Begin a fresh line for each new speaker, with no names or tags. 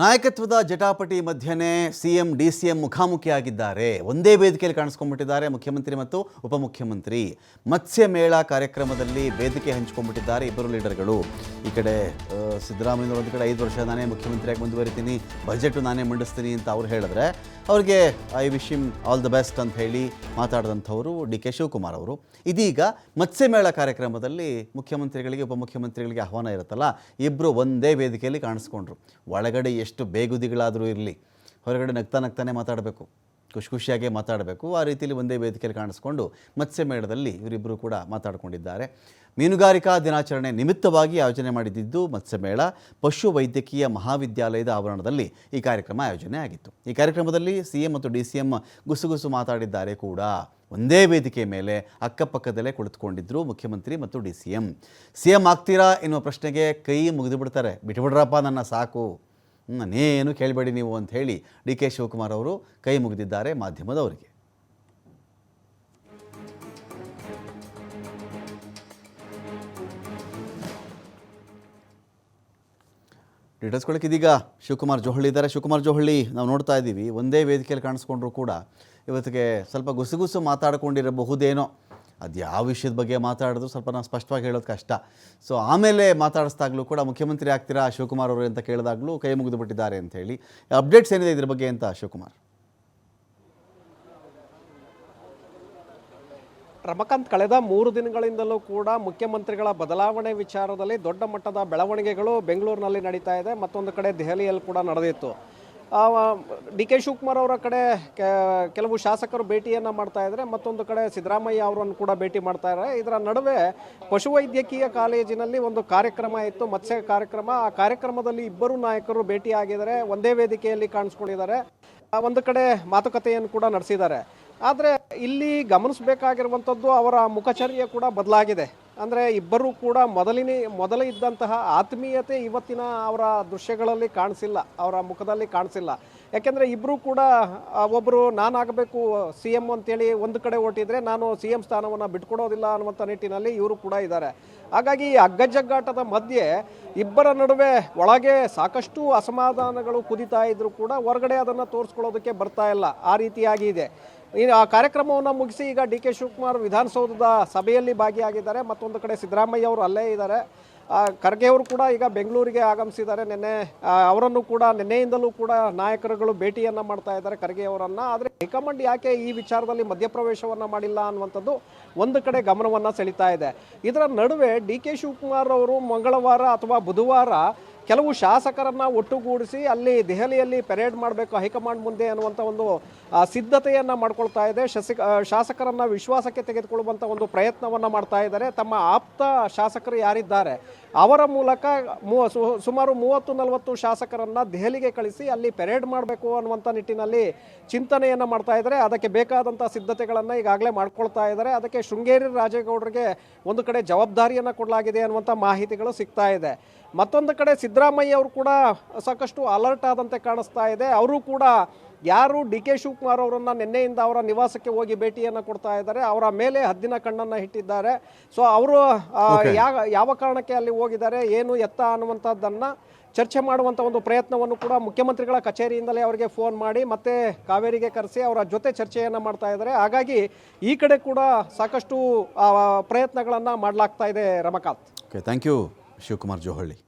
ನಾಯಕತ್ವದ ಜಟಾಪಟಿ ಮಧ್ಯೆನೇ ಸಿಎಂ ಡಿ ಸಿ ಎಂ ಮುಖಾಮುಖಿಯಾಗಿದ್ದಾರೆ. ಒಂದೇ ವೇದಿಕೆಯಲ್ಲಿ ಕಾಣಿಸ್ಕೊಂಡ್ಬಿಟ್ಟಿದ್ದಾರೆ ಮುಖ್ಯಮಂತ್ರಿ ಮತ್ತು ಉಪಮುಖ್ಯಮಂತ್ರಿ. ಮತ್ಸ್ಯ ಮೇಳ ಕಾರ್ಯಕ್ರಮದಲ್ಲಿ ವೇದಿಕೆ ಹಂಚ್ಕೊಂಡ್ಬಿಟ್ಟಿದ್ದಾರೆ ಇಬ್ಬರು ಲೀಡರ್ಗಳು. ಈ ಕಡೆ ಸಿದ್ದರಾಮಯ್ಯ ಒಂದು ಕಡೆ ಐದು ವರ್ಷ ನಾನೇ ಮುಖ್ಯಮಂತ್ರಿಯಾಗಿ ಮುಂದುವರಿತೀನಿ, ಬಜೆಟ್ ನಾನೇ ಮಂಡಿಸ್ತೀನಿ ಅಂತ ಅವ್ರು ಹೇಳಿದ್ರೆ, ಅವ್ರಿಗೆ I wish him all the best ಅಂತ ಹೇಳಿ ಮಾತಾಡಿದಂಥವರು ಡಿ ಕೆ ಶಿವಕುಮಾರ್ ಅವರು. ಇದೀಗ ಮತ್ಸ್ಯ ಮೇಳ ಕಾರ್ಯಕ್ರಮದಲ್ಲಿ ಮುಖ್ಯಮಂತ್ರಿಗಳಿಗೆ, ಉಪಮುಖ್ಯಮಂತ್ರಿಗಳಿಗೆ ಆಹ್ವಾನ ಇರುತ್ತಲ್ಲ ಇಬ್ಬರು ಒಂದೇ ವೇದಿಕೆಯಲ್ಲಿ ಕಾಣಿಸ್ಕೊಂಡ್ರು. ಒಳಗಡೆ ಎಷ್ಟು ಬೇಗುದಿಗಳಾದರೂ ಇರಲಿ, ಹೊರಗಡೆ ನಗ್ತಾ ನಗ್ತಾನೆ ಮಾತಾಡಬೇಕು, ಖುಷಿ ಖುಷಿಯಾಗೇ ಮಾತಾಡಬೇಕು. ಆ ರೀತಿಯಲ್ಲಿ ಒಂದೇ ವೇದಿಕೆಯಲ್ಲಿ ಕಾಣಿಸ್ಕೊಂಡು ಮತ್ಸ್ಯ ಮೇಳದಲ್ಲಿ ಇವರಿಬ್ಬರು ಕೂಡ ಮಾತಾಡಿಕೊಂಡಿದ್ದಾರೆ. ಮೀನುಗಾರಿಕಾ ದಿನಾಚರಣೆ ನಿಮಿತ್ತವಾಗಿ ಆಯೋಜನೆ ಮಾಡಿದ್ದು ಮತ್ಸ್ಯಮೇಳ. ಪಶು ವೈದ್ಯಕೀಯ ಮಹಾವಿದ್ಯಾಲಯದ ಆವರಣದಲ್ಲಿ ಈ ಕಾರ್ಯಕ್ರಮ ಆಯೋಜನೆ ಆಗಿತ್ತು. ಈ ಕಾರ್ಯಕ್ರಮದಲ್ಲಿ ಸಿ ಎಂ ಮತ್ತು ಡಿ ಸಿ ಎಂ ಗುಸುಗುಸು ಮಾತಾಡಿದ್ದಾರೆ ಕೂಡ. ಒಂದೇ ವೇದಿಕೆ ಮೇಲೆ ಅಕ್ಕಪಕ್ಕದಲ್ಲೇ ಕುಳಿತುಕೊಂಡಿದ್ದರು ಮುಖ್ಯಮಂತ್ರಿ ಮತ್ತು D C M C M ಆಗ್ತೀರಾ ಎನ್ನುವ ಪ್ರಶ್ನೆಗೆ ಕೈ ಮುಗಿದು ಬಿಡ್ತಾರೆ ಬಿಟ್ಬಿಡ್ರಪ್ಪ ನನ್ನ ಸಾಕು. ನಾನೇನು ಕೇಳಬೇಡಿ ನೀವು ಅಂತ ಹೇಳಿ ಡಿ ಕೆ ಶಿವಕುಮಾರ್ ಅವರು ಕೈ ಮುಗಿದಿದ್ದಾರೆ ಮಾಧ್ಯಮದವರಿಗೆ. ಡೀಟೇಲ್ಸ್ ಕೊಡಕ್ಕೆ ಇದೀಗ ಶಿವಕುಮಾರ್ ಜೋಹಳ್ಳಿ ಇದ್ದಾರೆ. ಶಿವಕುಮಾರ್ ಜೋಹಳ್ಳಿ, ನಾವು ನೋಡ್ತಾ ಇದ್ದೀವಿ, ಒಂದೇ ವೇದಿಕೆಯಲ್ಲಿ ಕಾಣಿಸ್ಕೊಂಡ್ರು ಕೂಡ ಇವತ್ತಿಗೆ ಸ್ವಲ್ಪ ಗುಸುಗುಸು ಮಾತಾಡ್ಕೊಂಡಿರಬಹುದೇನೋ. ಅದು ಯಾವ ವಿಷಯದ ಬಗ್ಗೆ ಮಾತಾಡಿದ್ರು ಸ್ವಲ್ಪ ನಾನು ಸ್ಪಷ್ಟವಾಗಿ ಹೇಳೋದು ಕಷ್ಟ. ಸೊ ಆಮೇಲೆ ಮಾತಾಡಿಸ್ದಾಗಲೂ ಕೂಡ ಮುಖ್ಯಮಂತ್ರಿ ಆಗ್ತೀರಾ ಶಿವಕುಮಾರ್ ಅವರು ಅಂತ ಕೇಳಿದಾಗಲೂ ಕೈ ಮುಗಿದು ಬಿಟ್ಟಿದ್ದಾರೆ ಅಂತ ಅಪ್ಡೇಟ್ಸ್ ಏನಿದೆ ಇದ್ರ ಬಗ್ಗೆ ಅಂತ ಶಿವಕುಮಾರ್?
ರಮಕಾಂತ್, ಕಳೆದ ಮೂರು ದಿನಗಳಿಂದಲೂ ಕೂಡ ಮುಖ್ಯಮಂತ್ರಿಗಳ ಬದಲಾವಣೆ ವಿಚಾರದಲ್ಲಿ ದೊಡ್ಡ ಮಟ್ಟದ ಬೆಳವಣಿಗೆಗಳು ಬೆಂಗಳೂರಿನಲ್ಲಿ ನಡೀತಾ ಇದೆ. ಮತ್ತೊಂದು ಕಡೆ ದೆಹಲಿಯಲ್ಲಿ ಕೂಡ ನಡೆದಿತ್ತು. ಡಿ ಕೆ ಶಿವಕುಮಾರ್ ಅವರ ಕಡೆ ಕೆಲವು ಶಾಸಕರು ಭೇಟಿಯನ್ನು ಮಾಡ್ತಾ ಇದ್ದಾರೆ. ಮತ್ತೊಂದು ಕಡೆ ಸಿದ್ದರಾಮಯ್ಯ ಅವರನ್ನು ಕೂಡ ಭೇಟಿ ಮಾಡ್ತಾ ಇದ್ದಾರೆ. ಇದರ ನಡುವೆ ಪಶುವೈದ್ಯಕೀಯ ಕಾಲೇಜಿನಲ್ಲಿ ಒಂದು ಕಾರ್ಯಕ್ರಮ ಇತ್ತು, ಮತ್ಸ್ಯ ಕಾರ್ಯಕ್ರಮ. ಆ ಕಾರ್ಯಕ್ರಮದಲ್ಲಿ ಇಬ್ಬರು ನಾಯಕರು ಭೇಟಿಯಾಗಿದ್ದಾರೆ. ಒಂದೇ ವೇದಿಕೆಯಲ್ಲಿ ಕಾಣಿಸ್ಕೊಂಡಿದ್ದಾರೆ. ಒಂದು ಕಡೆ ಮಾತುಕತೆಯನ್ನು ಕೂಡ ನಡೆಸಿದ್ದಾರೆ. ಆದರೆ ಇಲ್ಲಿ ಗಮನಿಸಬೇಕಾಗಿರುವಂಥದ್ದು ಅವರ ಮುಖಚರ್ಯ ಕೂಡ ಬದಲಾಗಿದೆ. ಅಂದರೆ ಇಬ್ಬರೂ ಕೂಡ ಮೊದಲಿನ, ಮೊದಲ ಇದ್ದಂತಹ ಆತ್ಮೀಯತೆ ಇವತ್ತಿನ ಅವರ ದೃಶ್ಯಗಳಲ್ಲಿ ಕಾಣಿಸಿಲ್ಲ, ಅವರ ಮುಖದಲ್ಲಿ ಕಾಣಿಸಿಲ್ಲ. ಯಾಕೆಂದರೆ ಇಬ್ಬರೂ ಕೂಡ ಒಬ್ಬರು ನಾನಾಗಬೇಕು, ಸಿ ಎಂ ಅಂತೇಳಿ ಒಂದು ಕಡೆ ಹೊಟ್ಟಿದ್ರೆ ನಾನು ಸಿ ಎಂ ಸ್ಥಾನವನ್ನು ಬಿಟ್ಕೊಡೋದಿಲ್ಲ ಅನ್ನುವಂಥ ನಿಟ್ಟಿನಲ್ಲಿ ಇವರು ಕೂಡ ಇದ್ದಾರೆ. ಹಾಗಾಗಿ ಈ ಅಗ್ಗಜಗ್ಗಾಟದ ಮಧ್ಯೆ ಇಬ್ಬರ ನಡುವೆ ಒಳಗೆ ಸಾಕಷ್ಟು ಅಸಮಾಧಾನಗಳು ಕುದಿತಾ ಇದ್ದರೂ ಕೂಡ ಹೊರಗಡೆ ಅದನ್ನು ತೋರಿಸ್ಕೊಳ್ಳೋದಕ್ಕೆ ಬರ್ತಾ ಇಲ್ಲ. ಆ ರೀತಿಯಾಗಿ ಇದೆ. ಈ ಆ ಕಾರ್ಯಕ್ರಮವನ್ನು ಮುಗಿಸಿ ಈಗ ಡಿ ಕೆ ಶಿವಕುಮಾರ್ ವಿಧಾನಸೌಧದ ಸಭೆಯಲ್ಲಿ ಭಾಗಿಯಾಗಿದ್ದಾರೆ. ಮತ್ತೊಂದು ಕಡೆ ಸಿದ್ದರಾಮಯ್ಯ ಅವರು ಅಲ್ಲೇ ಇದ್ದಾರೆ. ಖರ್ಗೆ ಅವರು ಕೂಡ ಈಗ ಬೆಂಗಳೂರಿಗೆ ಆಗಮಿಸಿದ್ದಾರೆ. ನಿನ್ನೆ ಅವರನ್ನು ಕೂಡ ನಿನ್ನೆಯಿಂದಲೂ ಕೂಡ ನಾಯಕರುಗಳು ಭೇಟಿಯನ್ನು ಮಾಡ್ತಾ ಇದ್ದಾರೆ ಖರ್ಗೆ ಅವರನ್ನು. ಆದರೆ ಹೈಕಮಾಂಡ್ ಯಾಕೆ ಈ ವಿಚಾರದಲ್ಲಿ ಮಧ್ಯಪ್ರವೇಶವನ್ನು ಮಾಡಿಲ್ಲ ಅನ್ನುವಂಥದ್ದು ಒಂದು ಕಡೆ ಗಮನವನ್ನು ಸೆಳೀತಾ ಇದೆ. ಇದರ ನಡುವೆ ಡಿ ಕೆ ಶಿವಕುಮಾರ್ ಅವರು ಮಂಗಳವಾರ ಅಥವಾ ಬುಧವಾರ ಕೆಲವು ಶಾಸಕರನ್ನು ಒಟ್ಟುಗೂಡಿಸಿ ಅಲ್ಲಿ ದೆಹಲಿಯಲ್ಲಿ ಪೆರೇಡ್ ಮಾಡಬೇಕು, ಹೈಕಮಾಂಡ್ ಮುಂದೆ ಅನ್ನುವಂಥ ಒಂದು ಸಿದ್ಧತೆಯನ್ನು ಮಾಡ್ಕೊಳ್ತಾ ಇದೆ. ಶಸಿಕ ಶಾಸಕರನ್ನ ವಿಶ್ವಾಸಕ್ಕೆ ತೆಗೆದುಕೊಳ್ಳುವಂಥ ಒಂದು ಪ್ರಯತ್ನವನ್ನ ಮಾಡ್ತಾ ಇದ್ದಾರೆ. ತಮ್ಮ ಆಪ್ತ ಶಾಸಕರು ಯಾರಿದ್ದಾರೆ? ಅವರ ಮೂಲಕ ಮೂವ ಸುಮಾರು ಮೂವತ್ತು ನಲವತ್ತು ಶಾಸಕರನ್ನು ದೆಹಲಿಗೆ ಕಳಿಸಿ ಅಲ್ಲಿ ಪೆರೇಡ್ ಮಾಡಬೇಕು ಅನ್ನುವಂಥ ನಿಟ್ಟಿನಲ್ಲಿ ಚಿಂತನೆಯನ್ನು ಮಾಡ್ತಾ ಇದ್ದಾರೆ. ಅದಕ್ಕೆ ಬೇಕಾದಂಥ ಸಿದ್ಧತೆಗಳನ್ನು ಈಗಾಗಲೇ ಮಾಡ್ಕೊಳ್ತಾ ಇದ್ದಾರೆ. ಅದಕ್ಕೆ ಶೃಂಗೇರಿ ರಾಜೇಗೌಡರಿಗೆ ಒಂದು ಕಡೆ ಜವಾಬ್ದಾರಿಯನ್ನು ಕೊಡಲಾಗಿದೆ ಅನ್ನುವಂಥ ಮಾಹಿತಿಗಳು ಸಿಗ್ತಾ ಇದೆ. ಮತ್ತೊಂದು ಕಡೆ ಸಿದ್ದರಾಮಯ್ಯ ಅವರು ಕೂಡ ಸಾಕಷ್ಟು ಅಲರ್ಟ್ ಆದಂತೆ ಕಾಣಿಸ್ತಾ ಇದೆ. ಅವರು ಕೂಡ ಯಾರು ಡಿ ಕೆ ಶಿವಕುಮಾರ್ ಅವರನ್ನ ನಿನ್ನೆಯಿಂದ ಅವರ ನಿವಾಸಕ್ಕೆ ಹೋಗಿ ಭೇಟಿಯನ್ನು ಕೊಡ್ತಾ ಇದ್ದಾರೆ ಅವರ ಮೇಲೆ ಹದ್ದಿನ ಕಣ್ಣನ್ನು ಇಟ್ಟಿದ್ದಾರೆ. ಸೊ ಅವರು ಯಾವ ಯಾವ ಕಾರಣಕ್ಕೆ ಅಲ್ಲಿ ಹೋಗಿದ್ದಾರೆ ಏನು ಎತ್ತ ಅನ್ನುವಂಥದ್ದನ್ನು ಚರ್ಚೆ ಮಾಡುವಂಥ ಒಂದು ಪ್ರಯತ್ನವನ್ನು ಕೂಡ ಮುಖ್ಯಮಂತ್ರಿಗಳ ಕಚೇರಿಯಿಂದಲೇ ಅವರಿಗೆ ಫೋನ್ ಮಾಡಿ ಮತ್ತೆ ಕಾವೇರಿಗೆ ಕರೆಸಿ ಅವರ ಜೊತೆ ಚರ್ಚೆಯನ್ನು ಮಾಡ್ತಾ ಇದ್ದಾರೆ. ಹಾಗಾಗಿ ಈ ಕಡೆ ಕೂಡ ಸಾಕಷ್ಟು ಪ್ರಯತ್ನಗಳನ್ನು ಮಾಡಲಾಗ್ತಾ ಇದೆ Ramakanth.
Okay thank you Shivakumar Johalli.